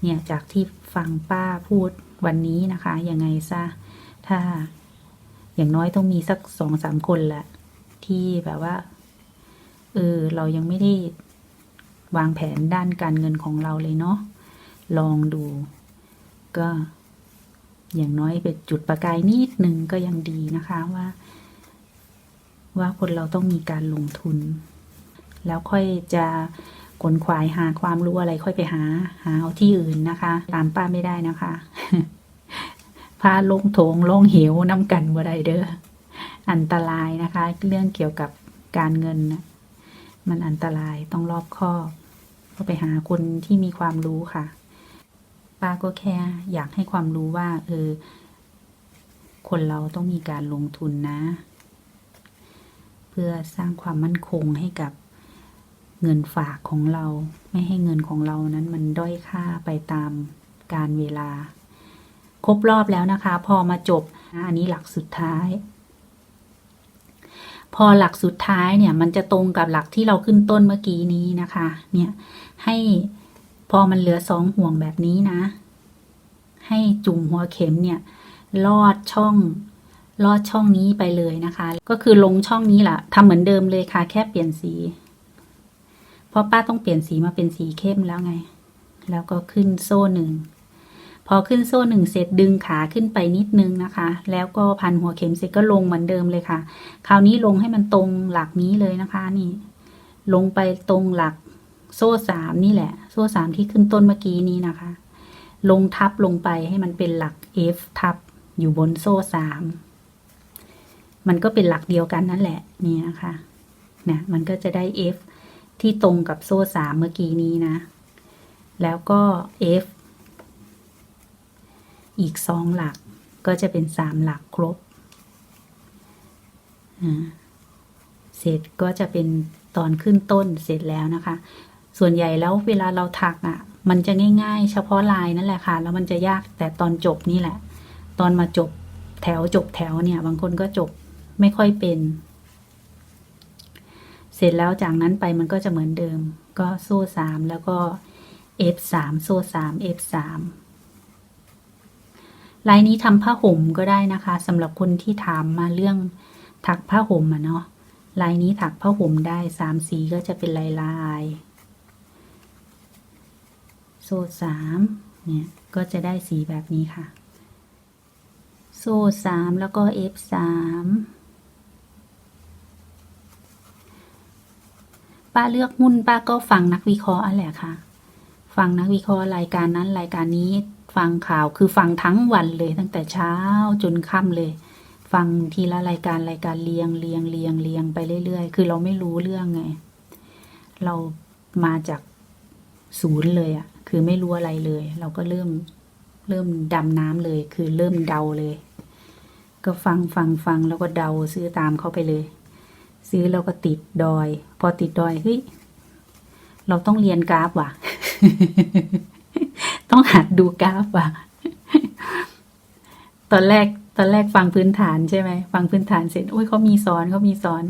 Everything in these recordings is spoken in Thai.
เนี่ย จากที่ฟังป้าพูดวันนี้นะคะ ยังไงซะ ถ้าอย่างน้อยต้องมีสักสองสามคนแหละ ที่แบบว่า เออ เรายังไม่ได้วางแผนด้านการเงินของเราเลยเนาะ ลองดู ก็ อย่างน้อยเป็นจุดประกายนิดนึงก็ยังดีนะคะว่า ว่าคนเราต้องมีการลงทุน แล้วค่อยจะขนขวายหาความรู้อะไรค่อยไปหา หาเอาที่อื่นนะคะ ตามป้าไม่ได้นะคะพาลงโถงลงเหวน้ำกันบ่ได้เด้ออันตรายนะคะ เรื่องเกี่ยวกับการเงิน มันอันตรายต้องรอบคอบก็ไปหาคนที่มีความรู้ค่ะ ป้าก็แค่อยากให้ความรู้ว่า เออ คนเราต้องมีการลงทุนนะ เพื่อสร้างความมั่นคงให้กับ เงินฝากของเรา ไม่ให้เงินของเรานั้นมันด้อยค่าไปตามการเวลา ครบรอบแล้วนะคะ พอมาจบอันนี้หลักสุดท้าย พอหลักสุดท้ายเนี่ย มันจะตรงกับหลักที่เราขึ้นต้นเมื่อกี้นี้นะคะ เนี่ย ให้พอมันเหลือสองห่วงแบบนี้นะ ให้จุ่มหัวเข็มเนี่ย ลอดช่องลอดช่องนี้ไปเลยนะคะ ก็คือลงช่องนี้แหละทำเหมือนเดิมเลยค่ะ แค่เปลี่ยนสี เพราะป้าต้องเปลี่ยนสีมาเป็นสีเข้มแล้วไง แล้วก็ขึ้นโซ่หนึ่ง พอขึ้นโซ่หนึ่งเสร็จดึงขาขึ้นไปนิดนึงนะคะ แล้วก็พันหัวเข็มเสร็จก็ลงเหมือนเดิมเลยค่ะ คราวนี้ลงให้มันตรงหลักนี้เลยนะคะ นี่ ลงไปตรงหลักโซ่สามนี่แหละ โซ่สามที่ขึ้นต้นเมื่อกี้นี้นะคะ ลงทับลงไปให้มันเป็นหลัก F ทับอยู่บนโซ่สามมันก็เป็นหลักเดียวกันนั่นแหละ นี่นะคะนะมันก็จะได้ F ที่ตรงกับโซ่สามเมื่อกี้นี้นะ แล้วก็ F อีกสองหลักก็จะเป็นสามหลักครบ เสร็จก็จะเป็นตอนขึ้นต้นเสร็จแล้วนะคะ ส่วนใหญ่แล้วเวลาเราถักอะ่ะ มันจะง่าย ๆ เฉพาะลายนั่นแหละค่ะ แล้วมันจะยากแต่ตอนจบนี่แหละ ตอนมาจบแถวจบแถวเนี่ย บางคนก็จบไม่ค่อยเป็น เสร็จแล้วจากนั้นไปมันก็จะเหมือนเดิม ก็โซ่สามแล้วก็ F3 โซ่สาม F3 ลายนี้ทำผ้าห่มก็ได้นะคะสำหรับคนที่ถามมาเรื่องถักผ้าห่มอะเนาะลายนี้ถักผ้าห่มได้สามสีก็จะเป็นลายลาย โซ่สามเนี่ยก็จะได้สีแบบนี้ค่ะ โซ่สามแล้วก็ F3 ป้าเลือกหุ้นป้าก็ฟังนักวิเคราะห์อะแหละค่ะ ฟังนักวิเคราะห์รายการนั้นรายการนี้ฟังข่าวคือฟังทั้งวันเลยตั้งแต่เช้าจนค่ำเลย ฟังทีละรายการรายการเรียงเรียงเรียงเรียงไปเรื่อยๆ คือเราไม่รู้เรื่องไง เรามาจากศูนย์เลยอะคือไม่รู้อะไรเลย เราก็เริ่มเริ่มดำน้ำเลย คือเริ่มเดาเลย ก็ฟังฟังฟังแล้วก็เดาซื้อตามเขาไปเลย ซื้อแล้วก็ติดดอย พอติดดอยเฮ้ยเราต้องเรียนกราฟว่ะ ต้องหัดดูกราฟว่ะ ตอนแรกตอนแรกฟังพื้นฐานใช่ไหมฟังพื้นฐานเสร็จโอ้ยเขามีสอนเขามีสอน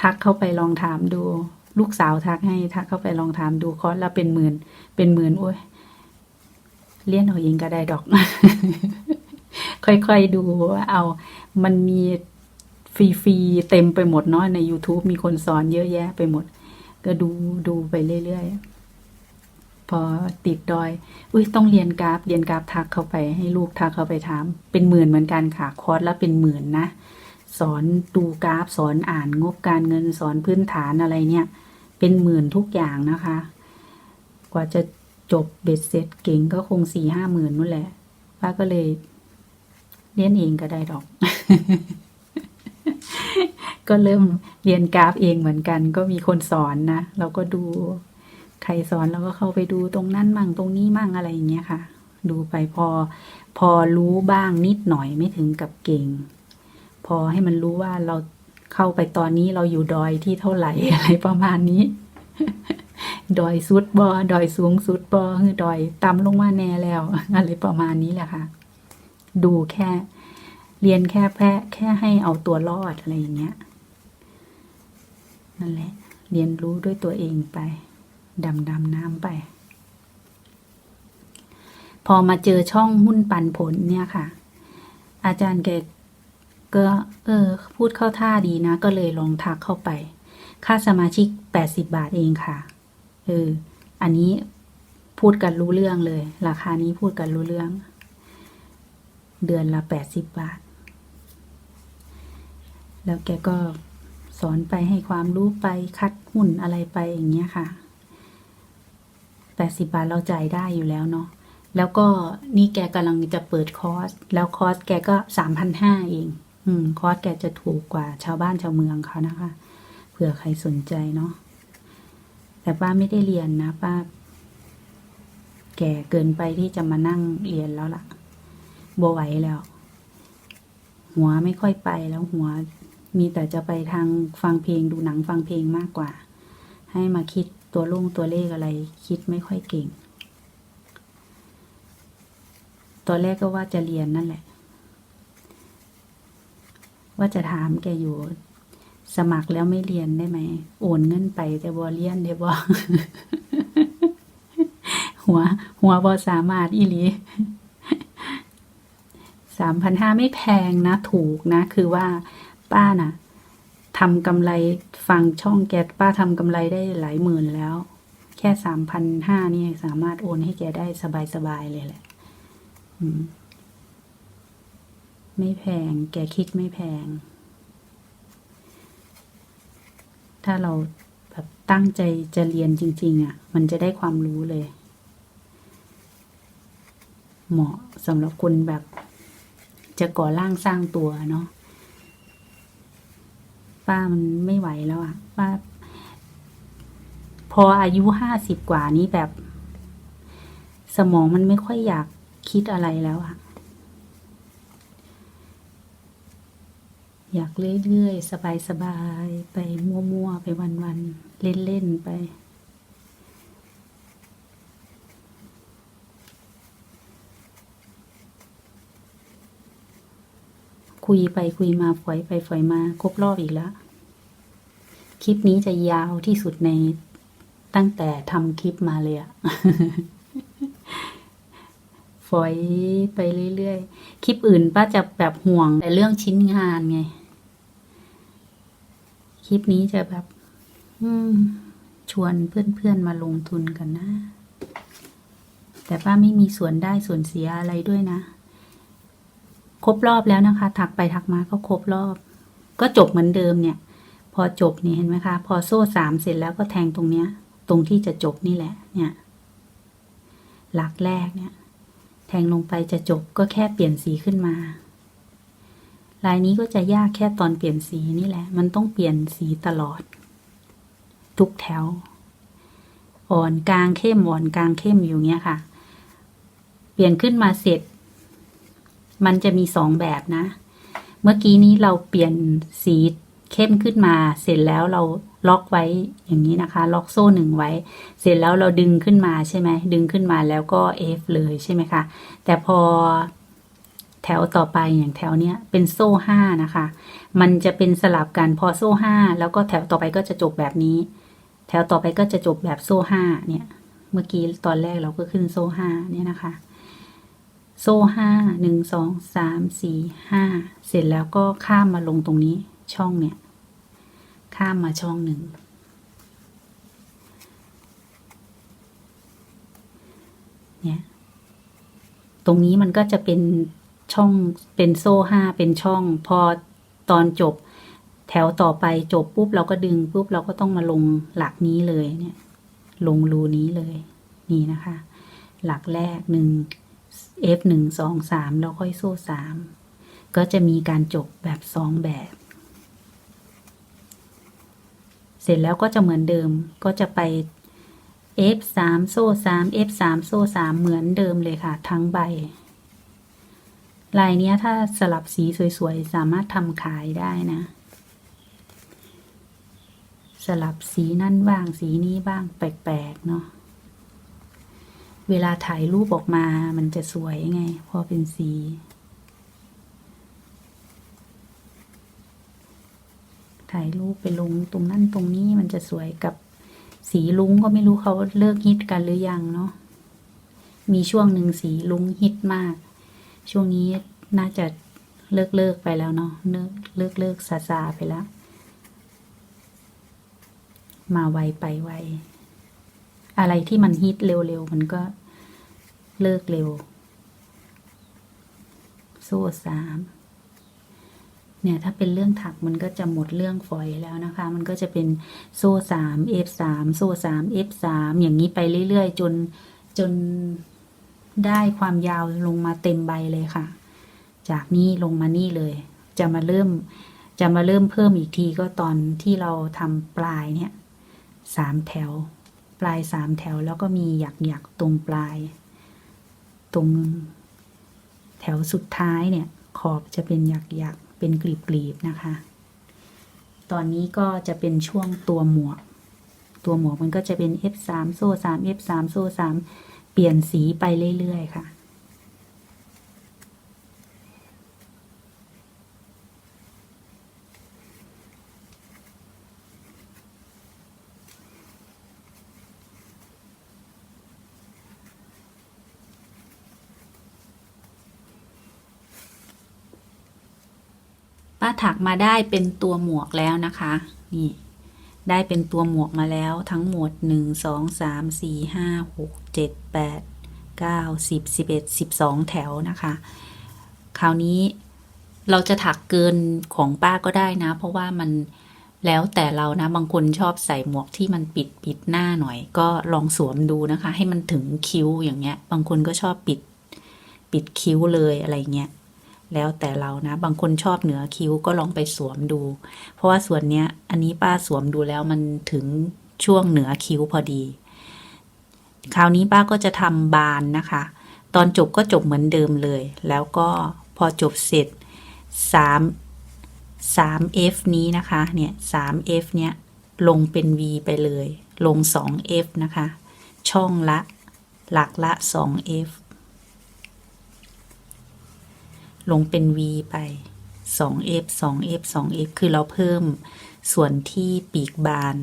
ทักเข้าไปลองถามดู ลูกสาวทักให้ทักเข้าไปลองถามดูคอร์สละเป็นหมื่น เป็นหมื่นโอ้ยเลี้ยนเอาเองก็ได้ดอก ค่อยๆดูว่าเอา มันมี ฟรีๆเต็มไปหมดเนาะใน YouTube มีคนสอนเยอะแยะไปหมด ก็ดูดูไปเรื่อยๆ พอติดดอย อุ้ยต้องเรียนกราฟเรียนกราฟทักเข้าไปให้ลูกทักเข้าไปถาม เป็นหมื่นเหมือนกันค่ะ คอร์สละเป็นหมื่นนะ สอนดูกราฟสอนอ่านงบการเงินสอนพื้นฐานอะไรเนี่ย เป็นหมื่นทุกอย่างนะคะ กว่าจะจบเบ็ดเสร็จเก่งก็คงสี่ห้าหมื่นนู่นแหละป้าก็เลยเรียนเองก็ได้ดอก ก็เริ่มเรียนกราฟเองเหมือนกัน ก็มีคนสอนนะ เราก็ดูใครสอนเราก็เข้าไปดูตรงนั้นมั่งตรงนี้มั่งอะไรอย่างเงี้ยค่ะ ดูไปพอ พอรู้บ้างนิดหน่อยไม่ถึงกับเก่ง พอให้มันรู้ว่าเราเข้าไปตอนนี้เราอยู่ดอยที่เท่าไหร่อะไรประมาณนี้ ดอยสุดบอดอยสูงสุดบอคือดอยต่ำลงมาแน่แล้ว อะไรประมาณนี้แหละค่ะ ดูแค่ เรียนแค่แค่แค่ให้เอาตัวรอดอะไรอย่างเงี้ย นั่นแหละ เรียนรู้ด้วยตัวเองไป ดำดำน้ำไป พอมาเจอช่องหุ้นปันผลเนี่ยค่ะ อาจารย์แกก็เออ พูดเข้าท่าดีนะ ก็เลยลองทักเข้าไป ค่าสมาชิก 80 บาทเองค่ะ เออ อันนี้พูดกันรู้เรื่องเลย ราคานี้พูดกันรู้เรื่อง เดือนละ 80 บาท แล้วแกก็ สอนไปให้ความรู้ไปคัดหุ้นอะไรไปอย่างเงี้ยค่ะ80บาทเราจ่ายได้อยู่แล้วเนาะแล้วก็นี่แกกำลังจะเปิดคอร์สแล้วคอร์สแกก็สามพันห้าเอง อืม คอร์สแกจะถูกกว่าชาวบ้านชาวเมืองเขานะคะ เผื่อใครสนใจเนาะแต่ป้าไม่ได้เรียนนะป้า แก่เกินไปที่จะมานั่งเรียนแล้วล่ะบวไหวแล้ว หัวไม่ค่อยไปแล้วหัว มีแต่จะไปทางฟังเพลงดูหนังฟังเพลงมากกว่า ให้มาคิดตัวลุงตัวเลขอะไร คิดไม่ค่อยเก่ง ตอนแรกก็ว่าจะเรียนนั่นแหละ ว่าจะถามแกอยู่สมัครแล้วไม่เรียนได้ไหม โอนเงินไปแต่บ่เรียนได้บ่หัว หัวบ่สามารถอีหลีสามพันห้าไม่แพงนะ ถูกนะ คือว่า ป้าน่ะทำกำไรฟังช่องแกป้าทำกำไรได้หลายหมื่นแล้ว แค่สามพันห้านี่สามารถโอนให้แกได้สบายๆเลยแหละไม่แพง แกคิดไม่แพง ถ้าเราแบบตั้งใจจะเรียนจริง ๆอะ มันจะได้ความรู้เลย เหมาะสำหรับคนแบบ จะก่อร่างสร้างตัวเนาะ ป้ามันไม่ไหวแล้วอะป้า พออายุห้าสิบกว่านี้แบบ สมองมันไม่ค่อยอยากคิดอะไรแล้วอะอยากเรื่อยๆ สบายๆ ไปมั่วๆ ไปวันๆ เล่นๆ ไป คุยไปคุยมาฝอยไปฝอยมาครบรอบอีกแล้ว คลิปนี้จะยาวที่สุดในตั้งแต่ทำคลิปมาเลยอะฝอยไปเรื่อยๆ คลิปอื่นป้าจะแบบห่วง แต่เรื่องชิ้นงานไง คลิปนี้จะแบบ อืม ชวนเพื่อนๆมาลงทุนกันนะ แต่ป้าไม่มีส่วนได้ส่วนเสียอะไรด้วยนะ ครบรอบแล้วนะคะ ถักไปถักมาก็ครบรอบ ก็จบเหมือนเดิมเนี่ย พอจบเนี่ยเห็นไหมคะ พอโซ่สามเสร็จแล้วก็แทงตรงเนี้ย ตรงที่จะจบนี่แหละ เนี่ย หลักแรกเนี่ย แทงลงไปจะจบก็แค่เปลี่ยนสีขึ้นมา ลายนี้ก็จะยากแค่ตอนเปลี่ยนสีนี่แหละ มันต้องเปลี่ยนสีตลอด ทุกแถว อ่อนกลางเข้มอ่อนกลางเข้มอยู่เงี้ยค่ะ เปลี่ยนขึ้นมาเสร็จ มันจะมีสองแบบนะ เมื่อกี้นี้เราเปลี่ยนสีเข้มขึ้นมาเสร็จแล้วเราล็อกไว้อย่างนี้นะคะ ล็อกโซ่หนึ่งไว้ เสร็จแล้วเราดึงขึ้นมาใช่ไหมดึงขึ้นมาแล้วก็ F เลยใช่ไหมคะ แต่พอแถวต่อไปอย่างแถวเนี้ยเป็นโซ่ห้านะคะ มันจะเป็นสลับกันพอโซ่ห้าแล้วก็แถวต่อไปก็จะจบแบบนี้ แถวต่อไปก็จะจบแบบโซ่ห้าเนี่ย เมื่อกี้ตอนแรกเราก็ขึ้นโซ่ห้าเนี่ยนะคะ โซ่ห้าหนึ่งสองสามสี่ห้าเสร็จแล้วก็ข้ามมาลงตรงนี้ช่องเนี่ย ข้ามมาช่องหนึ่งเนี่ยตรงนี้มันก็จะเป็นช่องเป็นโซ่ห้าเป็นช่อง พอตอนจบ แถวต่อไปจบปุ๊บเราก็ดึงปุ๊บเราก็ต้องมาลงหลักนี้เลยเนี่ย ลงรูนี้เลย นี่นะคะ หลักแรกหนึ่ง F หนึ่งสองสามแล้วค่อยโซ่สามก็จะมีการจบแบบสองแบบ เสร็จแล้วก็จะเหมือนเดิมก็จะไป F สามโซ่สาม F สามโซ่สามเหมือนเดิมเลยค่ะ ทั้งใบ ลายเนี้ยถ้าสลับสีสวยๆ สามารถทำขายได้นะ สลับสีนั่นบ้างสีนี้บ้างแปลกๆ เนาะ เวลาถ่ายรูปออกมามันจะสวยไง พอเป็นสี ถ่ายรูปไปลงตรงนั้นตรงนี้มันจะสวยกับสีลุงก็ไม่รู้เขาเลิกฮิตกันหรือยังเนาะ มีช่วงหนึ่งสีลุงฮิตมาก ช่วงนี้น่าจะเลิกเลิกไปแล้วเนาะเลิกเลิกเลิกซาซาไปแล้ว มาไวไปไว อะไรที่มันฮิตเร็วๆ มันก็เลิกเร็ว โซ่สามเนี่ยถ้าเป็นเรื่องถักมันก็จะหมดเรื่องฝอยแล้วนะคะ มันก็จะเป็นโซ่สาม F สามโซ่สาม F สามอย่างนี้ไปเรื่อยๆ จนจนได้ความยาวลงมาเต็มใบเลยค่ะ จากนี้ลงมานี่เลย จะมาเริ่มจะมาเริ่มเพิ่มอีกทีก็ตอนที่เราทำปลายเนี่ยสามแถว ปลายสามแถวแล้วก็มีหยักหยักๆตรงปลาย ตรงแถวสุดท้ายเนี่ย ขอบจะเป็นหยักหยักๆเป็นกลีบกลีบๆนะคะ ตอนนี้ก็จะเป็นช่วงตัวหมวก ตัวหมวกมันก็จะเป็น F3 โซ่3 F3 โซ่3เปลี่ยนสีไปเรื่อย ๆ ค่ะ ป้าถักมาได้เป็นตัวหมวกแล้วนะคะ นี่ ได้เป็นตัวหมวกมาแล้วทั้งหมดหนึ่งสองสามสี่ห้าหกเจ็ดแปดเก้าสิบสิบเอ็ดสิบสองแถวนะคะ คราวนี้เราจะถักเกินของป้าก็ได้นะ เพราะว่ามันแล้วแต่เรานะ บางคนชอบใส่หมวกที่มันปิดปิดหน้าหน่อย ก็ลองสวมดูนะคะ ให้มันถึงคิ้วอย่างเงี้ย บางคนก็ชอบปิด ปิดคิ้วเลยอะไรเงี้ย แล้วแต่เรานะ บางคนชอบเหนือคิ้วก็ลองไปสวมดู เพราะว่าส่วนเนี้ย อันนี้ป้าสวมดูแล้วมันถึงช่วงเหนือคิ้วพอดี คราวนี้ป้าก็จะทำบานนะคะ ตอนจบก็จบเหมือนเดิมเลย แล้วก็พอจบเสร็จ 3 3 F นี้นะคะ เนี่ย3 F เนี่ยลงเป็น V ไปเลย ลง 2 F นะคะ ช่องละ หลักละ 2 F ลงเป็น V ไป 2F 2F 2F คือเราเพิ่มส่วนที่ปีกบาน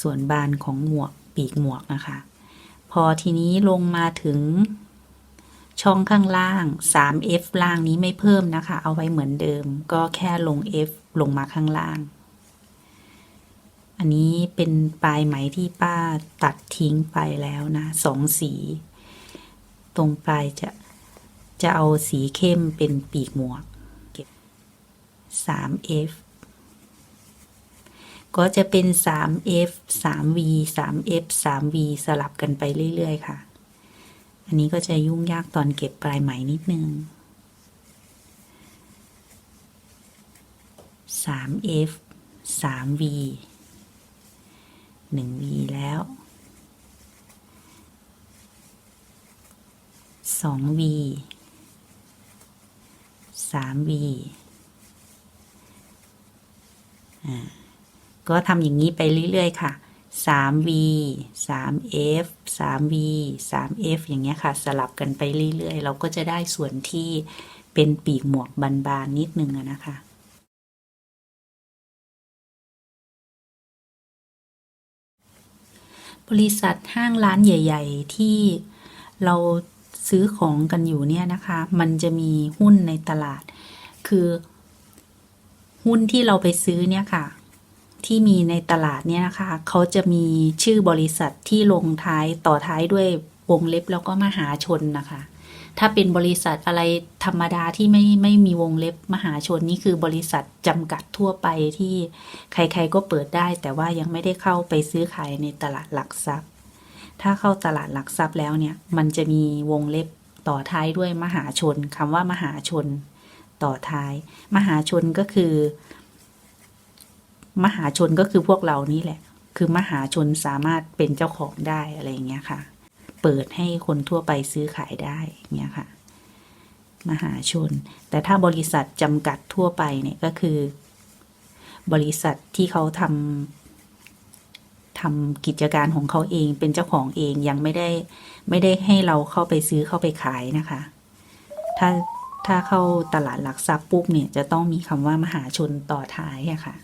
ส่วนบานของหมวกปีกหมวกนะคะ พอทีนี้ลงมาถึงช่องข้างล่าง 3F ล่างนี้ไม่เพิ่มนะคะ เอาไว้เหมือนเดิม ก็แค่ลง F ลงมาข้างล่าง อันนี้เป็นปลายไหมที่ป้าตัดทิ้งไปแล้วนะสองสี ตรงปลายจะ จะเอาสีเข้มเป็นปีกหมวกเก็บ 3F ก็จะเป็น 3F 3V 3F 3V สลับกันไปเรื่อย ๆ ค่ะ อันนี้ก็จะยุ่งยากตอนเก็บปลายไหมนิดนึง 3F 3V 1V แล้ว 2V 3V ก็ทำอย่างนี้ไปเรื่อย ๆ ค่ะ 3V 3F 3V 3F อย่างเงี้ยค่ะ สลับกันไปเรื่อย ๆ เราก็จะได้ส่วนที่เป็นปีกหมวกบานๆนิดนึงนะคะบริษัทห้างร้านใหญ่ ๆ ที่เรา ซื้อของกันอยู่เนี่ยนะคะ มันจะมีหุ้นในตลาด คือ หุ้นที่เราไปซื้อเนี่ยค่ะ ที่มีในตลาดเนี่ยนะคะ เขาจะมีชื่อบริษัทที่ลงท้ายต่อท้ายด้วยวงเล็บแล้วก็มหาชนนะคะ ถ้าเป็นบริษัทอะไรธรรมดาที่ไม่ไม่มีวงเล็บมหาชนนี่คือบริษัทจำกัดทั่วไปที่ใครๆก็เปิดได้ แต่ว่ายังไม่ได้เข้าไปซื้อขายในตลาดหลักทรัพย์ ถ้าเข้าตลาดหลักทรัพย์แล้วเนี่ย มันจะมีวงเล็บต่อท้ายด้วยมหาชนคำว่ามหาชนต่อท้าย มหาชนก็คือ มหาชนก็คือพวกเรานี่แหละ คือมหาชนสามารถเป็นเจ้าของได้อะไรอย่างเงี้ยค่ะ เปิดให้คนทั่วไปซื้อขายได้เงี้ยค่ะ มหาชน แต่ถ้าบริษัทจำกัดทั่วไปเนี่ยก็คือ บริษัทที่เขาทำ ทำกิจการของเขาเองเป็นเจ้าของเองยังไม่ได้ไม่ได้ให้เราเข้าไปซื้อเข้าไปขายนะคะ ถ้าถ้าเข้าตลาดหลักทรัพย์ปุ๊บเนี่ยจะต้องมีคำว่ามหาชนต่อท้ายอะค่ะ